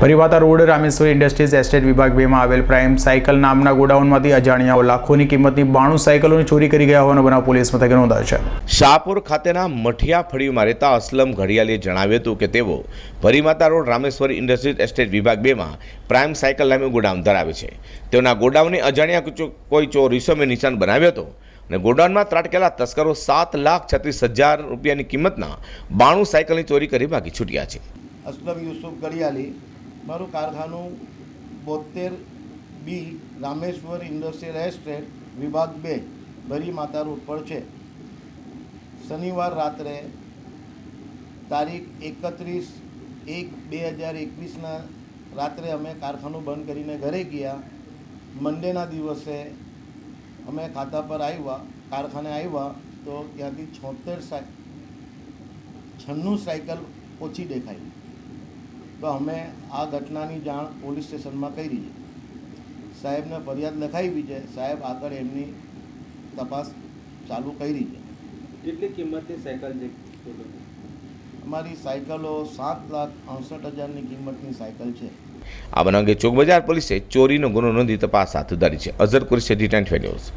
પરિવાતા road Rameshwar industries estate વિભાગ બેમાં આવેલ પ્રાઇમ સાયકલ નામના ગોડાઉનમાંથી અજાણ્યાઓ લાખોની કિંમતની બાણું સાયકલોની ચોરી કરી ગયા હોવાનો બનાવ પોલીસ મથકે નોંધાયો છે. શાહપુર ખાતેના મઠિયા ફળીમાં રહેતા અસલમ ઘડિયાલીએ જણાવ્યું હતું કે તેઓ Bharimata road Rameshwar industries estate વિભાગ બેમાં પ્રાઇમ સાયકલ નામે ગોડાઉન ધરાવે છે. તેઓના ગોડાઉનને અજાણ્યા કોઈ ચોર ઈસમે નિશાન બનાવ્યો હતો અને ગોડાઉનમાં ત્રાટકેલા તસ્કરો સાત લાખ છત્રીસ હજાર રૂપિયાની કિંમતના બાણું સાયકલની ચોરી કરી ભાગી છૂટ્યા છે. અસલમ યુસુફ ગળિયાલી મારું કારખાનું બોતેર બી રામેશ્વર ઇન્ડસ્ટ્રીયલ એસ્ટેટ વિભાગ બે, ભરી માતા રોડ પર છે. શનિવાર રાત્રે તારીખ એકત્રીસ એક બે હજાર એકવીસના રાત્રે અમે કારખાનું બંધ કરીને ઘરે ગયા. મંડેના દિવસે અમે ખાતા પર આવ્યા, કારખાને આવ્યા તો ત્યાંથી છોતેર સાય છન્નું સાયકલ ઓછી દેખાઈ. તો અમે આ ઘટનાની જાણ પોલીસ સ્ટેશનમાં કરી છે. સાહેબને ફરિયાદ લખાવી છે. સાહેબ આગળ એમની તપાસ ચાલુ કરી છે. કેટલી કિંમતની સાયકલ છે? અમારી સાયકલો સાત લાખ અડસઠ હજારની કિંમતની સાયકલ છે. આ બનાવ અંગે ચોકબજાર પોલીસે ચોરીનો ગુનો નોંધી તપાસ હાથ ધરી છે. Azhar Qureshi T twenty news.